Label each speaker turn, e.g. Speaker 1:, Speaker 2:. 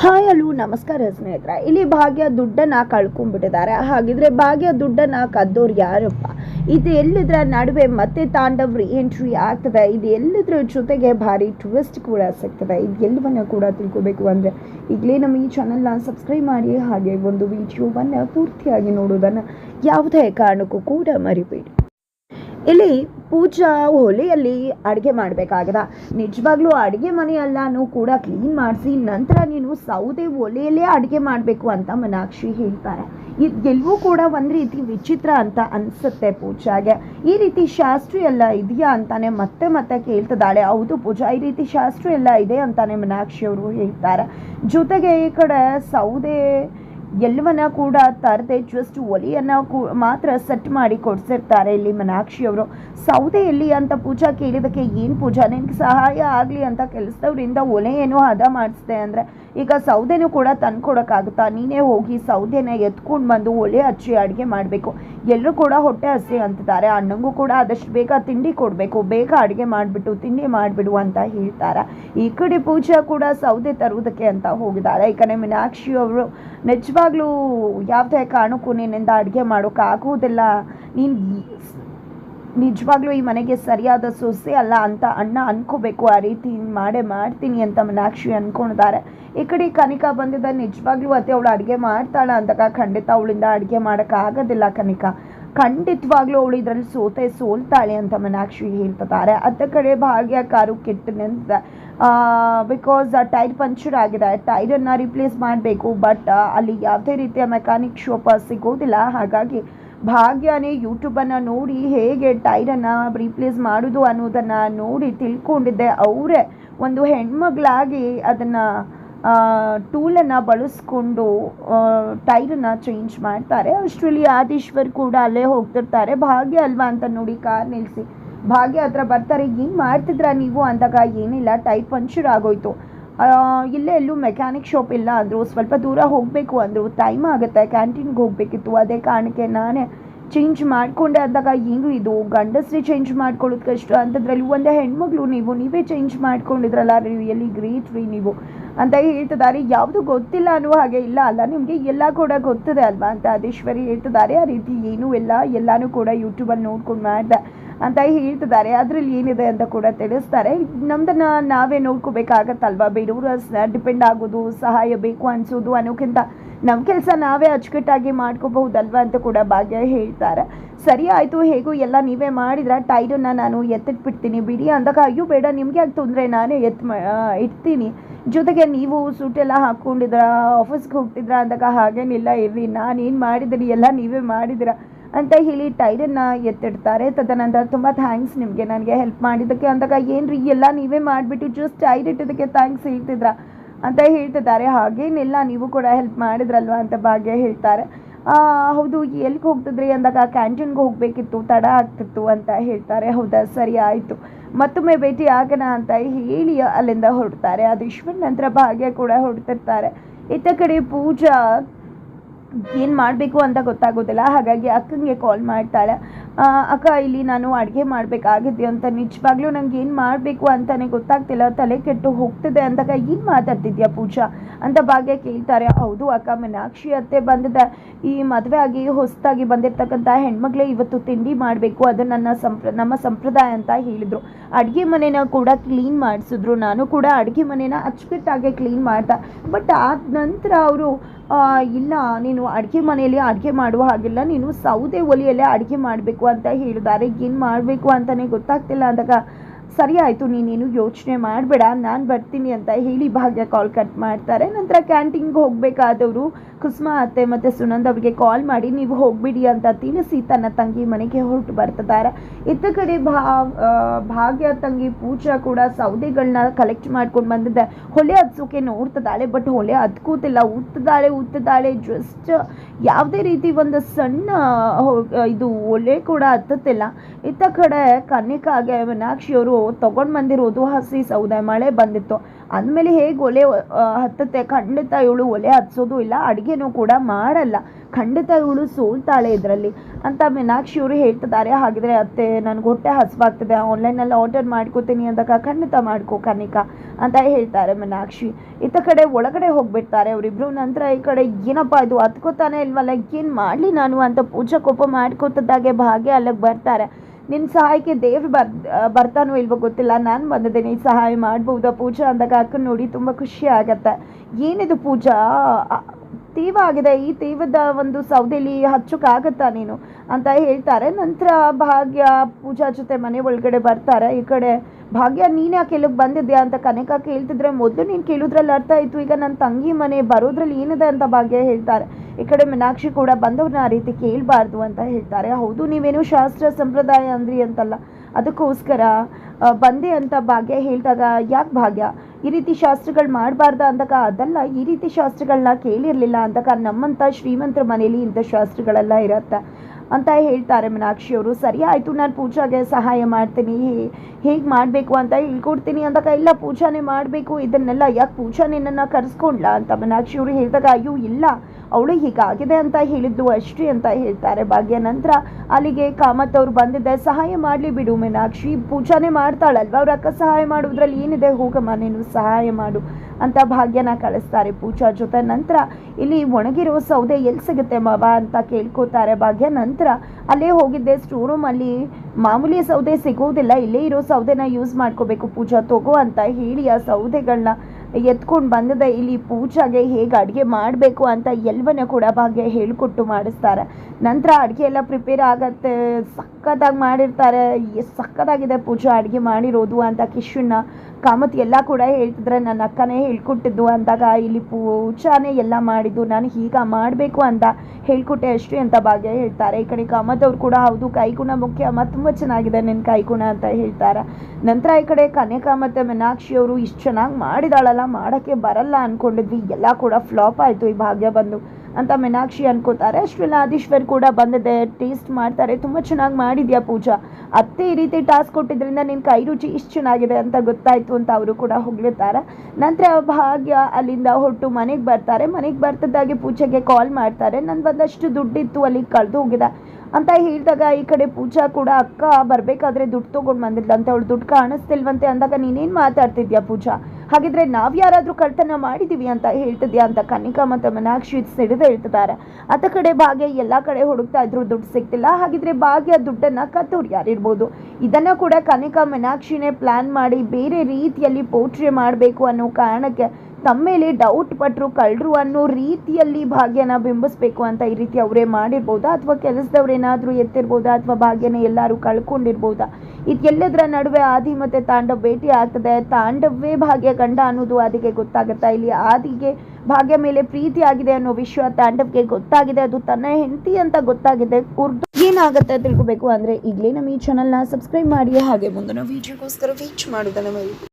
Speaker 1: Hi hello ನಮಸ್ಕಾರ ಸ್ನೇಹಿತರ. ಇಲ್ಲಿ ಭಾಗ್ಯ ದುಡ್ಡನ್ನ ಕಳ್ಕೊಂಡ್ಬಿಟ್ಟಿದ್ದಾರೆ. ಹಾಗಿದ್ರೆ ಭಾಗ್ಯ ದುಡ್ಡನ್ನ ಕದ್ದೋರು ಯಾರಪ್ಪ? ಇದು ಎಲ್ಲಿದ್ರ ನಡುವೆ ಮತ್ತೆ ತಾಂಡವ್ ಎಂಟ್ರಿ ಆಗ್ತದೆ. ಇದು ಎಲ್ಲಿದ್ರ ಜೊತೆಗೆ ಭಾರಿ ಟ್ವಿಸ್ಟ್ ಕೂಡ ಸಿಗ್ತದೆ. ಇದು ಎಲ್ಲವನ್ನ ಕೂಡ ತಿಳ್ಕೊಬೇಕು ಅಂದರೆ ಈಗಲೇ ನಮ್ಮ ಈ ಚಾನಲ್ನ ಸಬ್ಸ್ಕ್ರೈಬ್ ಮಾಡಿ, ಹಾಗೆ ಒಂದು ವಿಡಿಯೋವನ್ನು ಪೂರ್ತಿಯಾಗಿ ನೋಡೋದನ್ನು ಯಾವುದೇ ಕಾರಣಕ್ಕೂ ಕೂಡ ಮರಿಬೇಡಿ. ಇಲ್ಲಿ ಪೂಜಾ ಒಲೆಯಲ್ಲಿ ಅಡುಗೆ ಮಾಡಬೇಕಾಗದ ನಿಜವಾಗ್ಲೂ ಅಡುಗೆ ಮನೆಯೆಲ್ಲನೂ ಕೂಡ ಕ್ಲೀನ್ ಮಾಡಿಸಿ ನಂತರ ನೀನು ಸೌದೆ ಒಲೆಯಲ್ಲೇ ಅಡುಗೆ ಮಾಡಬೇಕು ಅಂತ ಮನಾಕ್ಷಿ ಹೇಳ್ತಾರೆ. ಇದು ಎಲ್ಲವೂ ಕೂಡ ಒಂದು ರೀತಿ ವಿಚಿತ್ರ ಅಂತ ಅನಿಸುತ್ತೆ ಪೂಜಾಗೆ. ಈ ರೀತಿ ಶಾಸ್ತ್ರಿ ಎಲ್ಲ ಇದೆಯಾ ಅಂತಾನೆ ಮತ್ತೆ ಮತ್ತೆ ಕೇಳ್ತಿದ್ದಾಳೆ. ಹೌದು ಪೂಜಾ, ಈ ರೀತಿ ಶಾಸ್ತ್ರಿ ಎಲ್ಲ ಇದೆ ಅಂತಾನೆ ಮೀನಾಕ್ಷಿ ಅವರು ಹೇಳ್ತಾರೆ. ಜೊತೆಗೆ ಈ ಕಡೆ ಸೌದೆ ಎಲ್ಲವನ್ನ ಕೂಡ ತರದೆ ಜಸ್ಟ್ ಒಲಿಯನ್ನ ಕೂ ಮಾತ್ರ ಸೆಟ್ ಮಾಡಿ ಕೊಡ್ಸಿರ್ತಾರೆ ಇಲ್ಲಿ ಮನಾಕ್ಷಿ ಅವರು. ಸೌದೆಯಲ್ಲಿ ಅಂತ ಪೂಜಾ ಕೇಳಿದಕ್ಕೆ ಏನು ಪೂಜಾ, ನಿನ್ಗೆ ಸಹಾಯ ಆಗಲಿ ಅಂತ ಕೆಲಸದವರಿಂದ ಒಲೆ ಏನು ಹದ ಮಾಡಿಸ್ದೆ ಅಂದರೆ ಈಗ ಸೌದೆನೂ ಕೂಡ ತಂದ್ಕೊಡೋಕ್ಕಾಗುತ್ತಾ? ನೀನೇ ಹೋಗಿ ಸೌದೆನ ಎತ್ಕೊಂಡು ಬಂದು ಒಲೆ ಹಚ್ಚಿ ಅಡುಗೆ ಮಾಡಬೇಕು. ಎಲ್ಲರೂ ಕೂಡ ಹೊಟ್ಟೆ ಹಸಿ ಅಂತಿದ್ದಾರೆ. ಅಣ್ಣಂಗೂ ಕೂಡ ಆದಷ್ಟು ಬೇಗ ತಿಂಡಿ ಕೊಡಬೇಕು. ಬೇಗ ಅಡುಗೆ ಮಾಡಿಬಿಟ್ಟು, ತಿಂಡಿ ಮಾಡಿಬಿಡು ಅಂತ ಹೇಳ್ತಾರೆ? ಈ ಕಡೆ ಪೂಜಾ ಕೂಡ ಸೌದೆ ತರುವುದಕ್ಕೆ ಅಂತ ಹೋಗಿದ್ದಾರೆ ಕಡೆ ಮೀನಾಕ್ಷಿ ಅವರು, ನಿಜವಾಗ್ಲೂ ಯಾವುದೇ ಕಾರಣಕ್ಕೂ ನಿನ್ನಿಂದ ಅಡುಗೆ ಮಾಡೋಕ್ಕಾಗುವುದಿಲ್ಲ ನೀನು ನಿಜವಾಗ್ಲೂ ಈ ಮನೆಗೆ ಸರಿಯಾದ ಸೊಸೆ ಅಲ್ಲ ಅಂತ ಅಣ್ಣ ಅನ್ಕೋಬೇಕು. ಆ ರೀತಿ ಮಾಡೇ ಮಾಡ್ತೀನಿ ಅಂತ ಮೀನಾಕ್ಷಿ ಅನ್ಕೊಂಡಿದ್ದಾರೆ. ಈ ಕಡೆ ಕನಿಕಾ ಬಂದಿದ್ದ ನಿಜವಾಗ್ಲೂ ಅತ್ತೆ, ಅವಳು ಅಡುಗೆ ಮಾಡ್ತಾಳ ಅಂದಾಗ ಖಂಡಿತ ಅವಳಿಂದ ಅಡುಗೆ ಮಾಡೋಕ್ಕಾಗೋದಿಲ್ಲ ಕನಿಕಾ. ಖಂಡಿತವಾಗ್ಲೂ ಅವಳು ಇದರಲ್ಲಿ ಸೋತೆ ಸೋಲ್ತಾಳೆ ಅಂತ ಮೀನಾಕ್ಷಿ ಹೇಳ್ತಿದ್ದಾರೆ. ಅತ್ತ ಕಡೆ ಭಾಗ್ಯ ಕಾರು ಕೆಟ್ಟು ನಿಂತಿದೆ. ಬಿಕಾಸ್ ಟೈರ್ ಪಂಚರ್ ಆಗಿದೆ. ಟೈರನ್ನು ರಿಪ್ಲೇಸ್ ಮಾಡಬೇಕು ಬಟ್ ಅಲ್ಲಿ ಯಾವುದೇ ರೀತಿಯ ಮೆಕ್ಯಾನಿಕ್ ಶೋಪ ಸಿಗೋದಿಲ್ಲ. ಹಾಗಾಗಿ ಭಾಗ್ಯನೇ ಯೂಟ್ಯೂಬನ್ನು ನೋಡಿ ಹೇಗೆ ಟೈರನ್ನು ರೀಪ್ಲೇಸ್ ಮಾಡೋದು ಅನ್ನೋದನ್ನು ನೋಡಿ ತಿಳ್ಕೊಂಡಿದ್ದೆ. ಅವರೇ ಒಂದು ಹೆಣ್ಮಗಳಾಗಿ ಅದನ್ನು ಟೂಲನ್ನು ಬಳಸ್ಕೊಂಡು ಟೈರನ್ನು ಚೇಂಜ್ ಮಾಡ್ತಾರೆ. ಅಷ್ಟರಲ್ಲಿ ಆದೀಶ್ವರ್ ಕೂಡ ಅಲ್ಲೇ ಹೋಗ್ತಿರ್ತಾರೆ. ಭಾಗ್ಯ ಅಲ್ವಾ ಅಂತ ನೋಡಿ ಕಾರ್ ನಿಲ್ಲಿಸಿ ಭಾಗ್ಯ ಹತ್ರ ಬರ್ತಾರೆ, ಏನು ಮಾಡ್ತಿದ್ರಾ ನೀವು? ಅಂದಾಗ, ಏನಿಲ್ಲ, ಟೈರ್ ಪಂಚರ್ ಆಗೋಯ್ತು. ಇಲ್ಲೇ ಎಲ್ಲೂ ಮೆಕ್ಯಾನಿಕ್ ಶಾಪ್ ಇಲ್ಲ ಅಂದರು. ಸ್ವಲ್ಪ ದೂರ ಹೋಗಬೇಕು ಅಂದರು. ಟೈಮ್ ಆಗುತ್ತೆ ಕ್ಯಾಂಟೀನ್ಗೆ ಹೋಗಬೇಕಿತ್ತು. ಅದೇ ಕಾರಣಕ್ಕೆ ನಾನೇ ಚೇಂಜ್ ಮಾಡಿಕೊಂಡೆ ಅಂದಾಗ ಏನು ಇದು? ಗಂಡಸ್ರಿ ಚೇಂಜ್ ಮಾಡ್ಕೊಳ್ಳೋದು ಕಷ್ಟ ಅಂಥದ್ರಲ್ಲಿ ಒಂದೇ ಹೆಣ್ಮಗಳು ನೀವು. ನೀವೇ ಚೇಂಜ್ ಮಾಡ್ಕೊಂಡಿದ್ರಲ್ಲ ರಿಯಲಿ ಗ್ರೇಟ್ ರೀ ನೀವು. ಅಂತ ಹೇಳ್ತಿದ್ದಾರೆ. ಯಾವುದು ಗೊತ್ತಿಲ್ಲ ಅನ್ನುವ ಹಾಗೆ ಇಲ್ಲ ಅಲ್ಲ. ನಿಮಗೆ ಎಲ್ಲ ಕೂಡ ಗೊತ್ತಿದೆ ಅಲ್ವಾ ಅಂತ ಅದೇಶ್ವರಿ ಹೇಳ್ತಿದ್ದಾರೆ. ಆ ರೀತಿ ಏನೂ ಇಲ್ಲ. ಎಲ್ಲನೂ ಕೂಡ ಯೂಟ್ಯೂಬಲ್ಲಿ ನೋಡ್ಕೊಂಡು ಮಾಡಿದೆ. ಅಂತ ಹೇಳ್ತಿದ್ದಾರೆ. ಅದರಲ್ಲಿ ಏನಿದೆ ಅಂತ ಕೂಡ ತಿಳಿಸ್ತಾರೆ. ನಮ್ದನ್ನ ನಾವೇ ನೋಡ್ಕೋಬೇಕಾಗತ್ತಲ್ವಾ? ಬೇರೆಯವ್ರ ಡಿಪೆಂಡ್ ಆಗೋದು, ಸಹಾಯ ಬೇಕು ಅನ್ಸೋದು ಅನ್ನೋಕ್ಕಿಂತ ನಮ್ಮ ಕೆಲಸ ನಾವೇ ಅಚ್ಚುಕಟ್ಟಾಗಿ ಮಾಡ್ಕೋಬಹುದಲ್ವಾ ಅಂತ ಕೂಡ ಭಾಗ್ಯ ಹೇಳ್ತಾರೆ. ಸರಿ ಆಯಿತು, ಹೇಗೂ ಎಲ್ಲ ನೀವೇ ಮಾಡಿದ್ರೆ, ಟೈರನ್ನ ನಾನು ಎತ್ತಿಟ್ಬಿಡ್ತೀನಿ ಬಿಡಿ ಅಂದಾಗ, ಅಯ್ಯೋ ಬೇಡ, ನಿಮಗೆ ಯಾಕೆ ತೊಂದರೆ? ನಾನೇ ಎತ್ ಇಡ್ತೀನಿ. ಜೊತೆಗೆ ನೀವು ಸೂಟೆಲ್ಲ ಹಾಕ್ಕೊಂಡಿದ್ರ ಆಫೀಸ್ಗೆ ಹೋಗ್ತಿದ್ರ ಅಂದಾಗ ಹಾಗೇನಿಲ್ಲ ಇರ್ರಿ, ನಾನೇನು ಮಾಡಿದಿರಿ ಎಲ್ಲ ನೀವೇ ಮಾಡಿದಿರ ಅಂತ ಹೇಳಿ ಟೈರನ್ನು ಎತ್ತಿಡ್ತಾರೆ. ತದನಂತರ ತುಂಬ ಥ್ಯಾಂಕ್ಸ್ ನಿಮಗೆ ನನಗೆ ಹೆಲ್ಪ್ ಮಾಡಿದ್ದಕ್ಕೆ. ಅಂದಾಗ ರೀ ಎಲ್ಲ ನೀವೇ ಮಾಡಿಬಿಟ್ಟು ಜಸ್ಟ್ ಟೈರ್ ಇಟ್ಟಿದ್ದಕ್ಕೆ ಥ್ಯಾಂಕ್ಸ್ ಹೇಳ್ತಿದ್ರ ಅಂತ ಹೇಳ್ತಿದ್ದಾರೆ. ಹಾಗೇನಿಲ್ಲ, ನೀವು ಕೂಡ ಹೆಲ್ಪ್ ಮಾಡಿದ್ರಲ್ವ ಅಂತ ಭಾಗ್ಯ ಹೇಳ್ತಾರೆ. ಹೌದು ಎಲ್ಲಿಗೆ ಹೋಗ್ತಿದ್ರಿ? ಅಂದಾಗ ಕ್ಯಾಂಟೀನ್ಗೆ ಹೋಗಬೇಕಿತ್ತು, ತಡ ಆಗ್ತಿತ್ತು ಅಂತ ಹೇಳ್ತಾರೆ. ಹೌದಾ? ಸರಿ ಆಯಿತು. ಮತ್ತೊಮ್ಮೆ ಭೇಟಿ ಆಗೋಣ ಅಂತ ಹೇಳಿ ಅಲ್ಲಿಂದ ಹೊರಡ್ತಾರೆ. ಅದು ನಂತರ ಭಾಗ್ಯ ಕೂಡ ಹೊರಡ್ತಿರ್ತಾರೆ. ಇತ್ತ ಕಡೆ ಪೂಜಾ ಏನು ಮಾಡಬೇಕು ಅಂತ ಗೊತ್ತಾಗೋದಿಲ್ಲ. ಹಾಗಾಗಿ ಅಕ್ಕಂಗೆ ಕಾಲ್ ಮಾಡ್ತಾಳೆ. ಅಕ್ಕ, ಇಲ್ಲಿ ನಾನು ಅಡುಗೆ ಮಾಡಬೇಕಾಗಿದೆ ಅಂತ. ನಿಜವಾಗ್ಲೂ ನಂಗೆ ಏನು ಮಾಡಬೇಕು ಅಂತಲೇ ಗೊತ್ತಾಗ್ತಿಲ್ಲ. ತಲೆ ಕೆಟ್ಟು ಹೋಗ್ತಿದೆ ಅಂದಾಗ ಏನು ಮಾತಾಡ್ತಿದ್ಯಾ ಪೂಜಾ? ಅಂತ ಭಾಗ್ಯ ಕೇಳ್ತಾರೆ. ಹೌದು ಅಕ್ಕ, ಮೀನಾಕ್ಷಿ ಅತ್ತೆ ಬಂದಿದೆ ಈ ಮದುವೆ ಆಗಿ ಹೊಸದಾಗಿ ಬಂದಿರ್ತಕ್ಕಂಥ ಹೆಣ್ಮಗಳೇ ಇವತ್ತು ತಿಂಡಿ ಮಾಡಬೇಕು. ಅದು ನನ್ನ ಸಂಪ್ರ, ನಮ್ಮ ಸಂಪ್ರದಾಯ ಅಂತ ಹೇಳಿದರು. ಅಡುಗೆ ಮನೆನ ಕೂಡ ಕ್ಲೀನ್ ಮಾಡಿಸಿದ್ರು. ನಾನು ಕೂಡ ಅಡುಗೆ ಮನೆನ ಅಚ್ಚುಕಟ್ಟಾಗೆ ಕ್ಲೀನ್ ಮಾಡ್ದೆ ಬಟ್ ಆದ ನಂತರ ಅವರು ಇಲ್ಲ ನೀನು ಅಡುಗೆ ಮನೆಯಲ್ಲಿ ಅಡುಗೆ ಮಾಡುವ ಹಾಗಿಲ್ಲ, ನೀನು ಸೌದೆ ಒಲೆಯಲ್ಲೇ ಅಡುಗೆ ಮಾಡಬೇಕು ಅಂತ ಹೇಳಿದ್ದಾರೆ. ಏನು ಮಾಡಬೇಕು ಅಂತಲೇ ಗೊತ್ತಾಗ್ತಿಲ್ಲ ಅಂದಾಗ ಸರಿ ಆಯಿತು, ನೀನೇನು ಯೋಚನೆ ಮಾಡಬೇಡ, ನಾನು ಬರ್ತೀನಿ ಅಂತ ಹೇಳಿ ಭಾಗ್ಯ ಕಾಲ್ ಕಟ್ ಮಾಡ್ತಾರೆ. ನಂತರ ಕ್ಯಾಂಟೀನ್ಗೆ ಹೋಗಬೇಕಾದವರು ಕುಸುಮಾ ಅತ್ತೆ ಮತ್ತು ಸುನಂದ್ ಅವರಿಗೆ ಕಾಲ್ ಮಾಡಿ, ನೀವು ಹೋಗ್ಬಿಡಿ ಅಂತ ತಿನಿಸಿ ತನ್ನ ತಂಗಿ ಮನೆಗೆ ಹೊರಟು ಬರ್ತಿದ್ದಾರೆ ಇತ್ತ ಕಡೆ ಭಾಗ್ಯ ತಂಗಿ ಪೂಜಾ ಕೂಡ ಸೌದೆಗಳನ್ನ ಕಲೆಕ್ಟ್ ಮಾಡ್ಕೊಂಡು ಬಂದಿದ್ದೆ ಹೊಲೆ ಹತ್ಸೋಕೆ ನೋಡ್ತಿದ್ದಾಳೆ ಬಟ್ ಹೊಲೆ ಹತ್ಕೋತಿಲ್ಲ. ಉತ್ತಿದ್ದಾಳೆ ಉತ್ತಿದ್ದಾಳೆ ಜಸ್ಟ್ ಯಾವುದೇ ರೀತಿ ಒಂದು ಸಣ್ಣ ಇದು ಒಲೆ ಕೂಡ ಹತ್ತುತ್ತಿಲ್ಲ. ಇತ್ತ ಕಡೆ ಕನ್ನಿಕಾಗೆ ಮೀನಾಕ್ಷಿ ಅವರು ತೊಗೊಂಡು ಬಂದಿರೋದು ಹಸಿ ಸೌದೆ ಮಳೆ ಬಂದಿತ್ತು. ಅಂದಮೇಲೆ ಹೇಗೆ ಒಲೆ ಹತ್ತತ್ತೆ? ಖಂಡಿತ ಇವಳು ಒಲೆ ಹತ್ಸೋದು ಇಲ್ಲ, ಅಡುಗೆನೂ ಕೂಡ ಮಾಡಲ್ಲ. ಖಂಡಿತ ಇವಳು ಸೋಲ್ತಾಳೆ ಇದರಲ್ಲಿ. ಅಂತ ಮೀನಾಕ್ಷಿಯವರು ಹೇಳ್ತಿದ್ದಾರೆ. ಹಾಗಿದ್ರೆ ಅತ್ತೆ, ನನಗೆ ಹೊಟ್ಟೆ ಆನ್ಲೈನ್ ಆನ್ಲೈನಲ್ಲಿ ಆರ್ಡರ್ ಮಾಡ್ಕೋತೀನಿ ಅಂದಾಗ ಖಂಡಿತ ಮಾಡ್ಕೋ ಕನಿಕಾ ಅಂತ ಹೇಳ್ತಾರೆ ಮೀನಾಕ್ಷಿ. ಇತ್ತ ಕಡೆ ಒಳಗಡೆ ಹೋಗ್ಬಿಡ್ತಾರೆ. ಅವರಿಬ್ಬರು ನಂತರ ಈ ಕಡೆ, ಏನಪ್ಪ ಇದು ಹತ್ಕೋತಾನೆ ಇಲ್ವಲ್ಲ, ಏನು ಮಾಡಲಿ ನಾನು ಅಂತ ಪೂಜಾ ಕೋಪ ಮಾಡ್ಕೋತಿದ್ದಾಗೆ ಭಾಗ್ಯ ಅಲ್ಲಿಗೆ ಬರ್ತಾರೆ. ನಿನ್ನ ಸಹಾಯಕ್ಕೆ ದೇವ್ರು ಬರ್ ಬರ್ತಾನೋ ಇಲ್ವೋ ಗೊತ್ತಿಲ್ಲ. ನಾನು ಬಂದಿದ್ದೀನಿ. ಸಹಾಯ ಮಾಡ್ಬೋದಾ? ಪೂಜಾ ಅಂದಾಗ ಅಕ್ಕನ ನೋಡಿ ತುಂಬ ಖುಷಿ ಆಗತ್ತೆ. ಏನಿದು ಪೂಜಾ? ತೀವ ಆಗಿದೆ. ಈ ತೀವದ ಒಂದು ಸೌದೆಲಿ ಹಚ್ಚೋಕ್ಕಾಗತ್ತಾ ನೀನು? ಅಂತ ಹೇಳ್ತಾರೆ. ನಂತರ ಭಾಗ್ಯ, ಪೂಜಾ ಜೊತೆ ಮನೆ ಒಳಗಡೆ ಬರ್ತಾರೆ. ಈ ಕಡೆ ಭಾಗ್ಯ, ನೀನು ಯಾಕೆ ಕೆಲವು ಬಂದಿದ್ಯಾ ಅಂತ ಕನಕ ಕೇಳ್ತಿದ್ರೆ, ಮೊದಲು ನೀನು ಕೇಳಿದ್ರಲ್ಲಿ ಅರ್ಥ ಆಯಿತು. ಈಗ ನನ್ನ ತಂಗಿ ಮನೆ ಬರೋದ್ರಲ್ಲಿ ಏನಿದೆ ಅಂತ ಭಾಗ್ಯ ಹೇಳ್ತಾರೆ. ಈ ಕಡೆ ಮೀನಾಕ್ಷಿ ಕೂಡ ಬಂದವ್ರನ್ನ ಆ ರೀತಿ ಕೇಳಬಾರ್ದು ಅಂತ ಹೇಳ್ತಾರೆ. ಹೌದು, ನೀವೇನು ಶಾಸ್ತ್ರ ಸಂಪ್ರದಾಯ ಅಂದ್ರಿ ಅಂತಲ್ಲ. ಅದಕ್ಕೋಸ್ಕರ ಬಂದೆ ಅಂತ ಭಾಗ್ಯ ಹೇಳಿದಾಗ, ಯಾಕೆ ಭಾಗ್ಯ? ಈ ರೀತಿ ಶಾಸ್ತ್ರಗಳು ಮಾಡಬಾರ್ದ ಅಂದಾಗ ಅದಲ್ಲ, ಈ ರೀತಿ ಶಾಸ್ತ್ರಗಳನ್ನ ಕೇಳಿರಲಿಲ್ಲ ಅಂದಾಗ ನಮ್ಮಂಥ ಶ್ರೀಮಂತರ ಮನೇಲಿ ಇಂಥ ಶಾಸ್ತ್ರಗಳೆಲ್ಲ ಇರತ್ತೆ. ಅಂತ ಹೇಳ್ತಾರೆ ಮೀನಾಕ್ಷಿ ಅವರು. ಸರಿ ಆಯಿತು, ನಾನು ಪೂಜಾಗೆ ಸಹಾಯ ಮಾಡ್ತೀನಿ. ಹೇಗೆ ಮಾಡಬೇಕು ಅಂತ ಹೇಳ್ಕೊಡ್ತೀನಿ ಅಂತ ಇಲ್ಲ ಪೂಜಾನೇ ಮಾಡಬೇಕು, ಇದನ್ನೆಲ್ಲ ಯಾಕೆ ಪೂಜಾ ನಿನ್ನನ್ನು ಕರೆಸ್ಕೊಂಡ್ಲಾ ಅಂತ ಮೀನಾಕ್ಷಿ ಅವರು ಹೇಳಿದಾಗ, ಅಯ್ಯೋ, ಇಲ್ಲ, ಅವಳು ಹೀಗಾಗಿದೆ ಅಂತ ಹೇಳಿದ್ದು ಅಷ್ಟೇ ಅಂತ ಹೇಳ್ತಾರೆ. ಭಾಗ್ಯ ನಂತರ ಅಲ್ಲಿಗೆ ಕಾಮತ್ ಅವ್ರು ಬಂದಿದ್ದೆ. ಸಹಾಯ ಮಾಡಲಿ ಬಿಡು ಮೀನಾಕ್ಷಿ, ಪೂಜಾನೇ ಮಾಡ್ತಾಳಲ್ವ? ಅವ್ರ ಅಕ್ಕ ಸಹಾಯ ಮಾಡೋದ್ರಲ್ಲಿ ಏನಿದೆ? ಹೋಗಮ್ಮ, ನೀನು ಸಹಾಯ ಮಾಡು. ಅಂತ ಭಾಗ್ಯನ ಕಳಿಸ್ತಾರೆ. ಪೂಜಾ ಜೊತೆ ನಂತರ ಇಲ್ಲಿ ಒಣಗಿರೋ ಸೌದೆ ಎಲ್ಲಿ ಸಿಗುತ್ತೆ ಮಾವ ಅಂತ ಕೇಳ್ಕೊತಾರೆ ಭಾಗ್ಯ ನಂತರ ಅಲ್ಲೇ ಹೋಗಿದ್ದೆ. ಸ್ಟೋರ್ ಅಲ್ಲಿ ಮಾಮೂಲಿ ಸೌದೆ ಸಿಗೋದಿಲ್ಲ. ಇಲ್ಲೇ ಇರೋ ಸೌದೆನ ಯೂಸ್ ಮಾಡ್ಕೋಬೇಕು. ಪೂಜಾ ತಗೋ ಅಂತ ಹೇಳಿ ಆ ಸೌದೆಗಳನ್ನ ಎತ್ಕೊಂಡು ಬಂದಿದೆ. ಇಲ್ಲಿ ಪೂಜಾಗೆ ಹೇಗೆ ಅಡುಗೆ ಮಾಡಬೇಕು ಅಂತ ಎಲ್ಲವನ್ನ ಕೂಡ ಭಾಗ್ಯ ಹೇಳಿಕೊಟ್ಟು ಮಾಡಿಸ್ತಾರೆ. ನಂತರ ಅಡುಗೆ ಎಲ್ಲ ಪ್ರಿಪೇರ್ ಆಗತ್ತೆ. ಸಕ್ಕತ್ತಾಗಿ ಮಾಡಿರ್ತಾರೆ. ಸಕ್ಕತ್ತಾಗಿದೆ ಪೂಜಾ ಅಡುಗೆ ಮಾಡಿರೋದು ಅಂತ ಕಿಶನ್ನ ಕಾಮತ್ ಎಲ್ಲ ಕೂಡ ಹೇಳ್ತಿದ್ರೆ ನನ್ನ ಅಕ್ಕನೇ ಹೇಳ್ಕೊಟ್ಟಿದ್ದು ಅಂದಾಗ ಇಲ್ಲಿ ಪೂಜಾನೇ ಎಲ್ಲ ಮಾಡಿದ್ದು, ನಾನು ಹೀಗ ಮಾಡಬೇಕು ಅಂತ ಹೇಳ್ಕೊಟ್ಟೆ ಅಷ್ಟು ಅಂತ ಭಾಗ್ಯ ಹೇಳ್ತಾರೆ. ಈ ಕಡೆ ಕಾಮತ್ ಅವ್ರು ಕೂಡ ಹೌದು, ಕೈಗುಣ ಮುಖ್ಯ, ಅಮ್ಮ ತುಂಬ ಚೆನ್ನಾಗಿದೆ ನಿನ್ನ ಕೈಗುಣ ಅಂತ ಹೇಳ್ತಾರೆ. ನಂತರ ಈ ಕಡೆ ಕನ್ಯಕಾ ಮೀನಾಕ್ಷಿ ಅವರು ಇಷ್ಟು ಚೆನ್ನಾಗಿ ಮಾಡಿದಾಳಲ್ಲ, ಮಾಡೋಕ್ಕೆ ಬರಲ್ಲ ಅಂದ್ಕೊಂಡಿದ್ವಿ ಎಲ್ಲ ಕೂಡ ಫ್ಲಾಪ್ ಆಯಿತು ಈ ಭಾಗ್ಯ ಬಂದು. ಅಂತ ಮೀನಾಕ್ಷಿ ಅನ್ಕೋತಾರೆ. ಅಷ್ಟರಲ್ಲಿ ಆದೀಶ್ವರ್ ಕೂಡ ಬಂದಿದೆ ಟೇಸ್ಟ್ ಮಾಡ್ತಾರೆ. ತುಂಬ ಚೆನ್ನಾಗಿ ಮಾಡಿದ್ಯಾ ಪೂಜಾ? ಅತ್ತೆ ಈ ರೀತಿ ಟಾಸ್ಕ್ ಕೊಟ್ಟಿದ್ರಿಂದ ನಿನ್ನ ಕೈ ರುಚಿ ಇಷ್ಟು ಚೆನ್ನಾಗಿದೆ ಅಂತ ಗೊತ್ತಾಯ್ತು ಅಂತ ಅವರು ಕೂಡ ಹೊಗಳಿರ್ತಾರೆ ನಂತರ ಭಾಗ್ಯ ಅಲ್ಲಿಂದ ಹೊರಟು ಮನೆಗೆ ಬರ್ತಾರೆ. ಮನೆಗೆ ಬರ್ತಿದ್ದಾಗೆ ಪೂಜೆಗೆ ಕಾಲ್ ಮಾಡ್ತಾರೆ. ನನ್ನ ಒಂದಷ್ಟು ದುಡ್ಡಿತ್ತು, ಅಲ್ಲಿ ಕಳೆದು ಹೋಗಿದೆ ಅಂತ ಹೇಳಿದಾಗ ಈ ಕಡೆ ಪೂಜಾ ಕೂಡ, ಅಕ್ಕ, ಬರಬೇಕಾದ್ರೆ ದುಡ್ಡು ತೊಗೊಂಡು ಬಂದಿದ್ದಂತೆ ಅವಳು ದುಡ್ಡು ಕಾಣಿಸ್ತಿಲ್ವಂತೆ ಅಂದಾಗ ನೀನೇನು ಮಾತಾಡ್ತಿದ್ಯಾ ಪೂಜಾ? ಹಾಗಿದ್ರೆ ನಾವು ಯಾರಾದರೂ ಕಳ್ತನ ಮಾಡಿದ್ದೀವಿ ಅಂತ ಹೇಳ್ತಿದ್ಯಾ ಅಂತ ಕನಿಕಾ ಮತ್ತು ಮೀನಾಕ್ಷಿ ಸಿಡಿದು ಹೇಳ್ತಿದ್ದಾರೆ ಅತ್ತ ಕಡೆ ಭಾಗ್ಯ ಎಲ್ಲ ಕಡೆ ಹುಡುಕ್ತಾ ಇದ್ರು, ದುಡ್ಡು ಸಿಗ್ತಿಲ್ಲ. ಹಾಗಿದ್ರೆ ಭಾಗ್ಯ ದುಡ್ಡನ್ನು ಕತ್ತೋರು ಯಾರಿರ್ಬೋದು? ಇದನ್ನು ಕೂಡ ಕನಿಕಾ ಮೀನಾಕ್ಷಿನೇ ಪ್ಲ್ಯಾನ್ ಮಾಡಿ ಬೇರೆ ರೀತಿಯಲ್ಲಿ ಪೋಟ್ರೆ ಮಾಡಬೇಕು ಅನ್ನೋ ಕಾರಣಕ್ಕೆ ತಮ್ಮ ಮೇಲೆ ಡೌಟ್ ಪಟ್ಟರು ಕಳ್ಳರು ಅನ್ನೋ ರೀತಿಯಲ್ಲಿ ಭಾಗ್ಯನ ಬಿಂಬಿಸ್ಬೇಕು ಅಂತ ಈ ರೀತಿ ಅವರೇ ಮಾಡಿರ್ಬೋದಾ? ಅಥವಾ ಕೆಲಸದವ್ರೇನಾದರೂ ಎತ್ತಿರ್ಬೋದಾ? ಅಥವಾ ಭಾಗ್ಯನ ಎಲ್ಲರೂ ಕಳ್ಕೊಂಡಿರ್ಬೋದಾ? ಎಲ್ಲದರ ನಡುವೆ ಆದಿ ಮತ್ತು ತಾಂಡವ್ ಭೇಟಿ ಆಗ್ತದೆ? ತಾಂಡವೇ ಭಾಗ್ಯ ಗಂಡ ಅನ್ನೋದು ಆದಿಗೆ ಗೊತ್ತಾಗುತ್ತಾ ಇಲ್ಲಿ? ಆದಿಗೆ ಭಾಗ್ಯ ಮೇಲೆ ಪ್ರೀತಿ ಆಗಿದೆ ಅನ್ನೋ ವಿಷಯ ತಾಂಡವ್ಗೆ ಗೊತ್ತಾಗಿದೆ. ಅದು ತನ್ನ ಹೆಂಡತಿ ಅಂತ ಗೊತ್ತಾಗಿದೆ. ಉರ್ದು ಏನಾಗುತ್ತೆ ತಿಳ್ಕೊಬೇಕು ಅಂದರೆ ಈಗಲೇ ನಮ್ಮ ಈ ಚಾನಲ್ನ ಸಬ್ಸ್ಕ್ರೈಬ್ ಮಾಡಿ. ಹಾಗೆ ಮುಂದಿನ ವೀಡಿಯೋಗೋಸ್ಕರ ವೀಚ್ ಮಾಡೋದನ್ನು ಮರಿ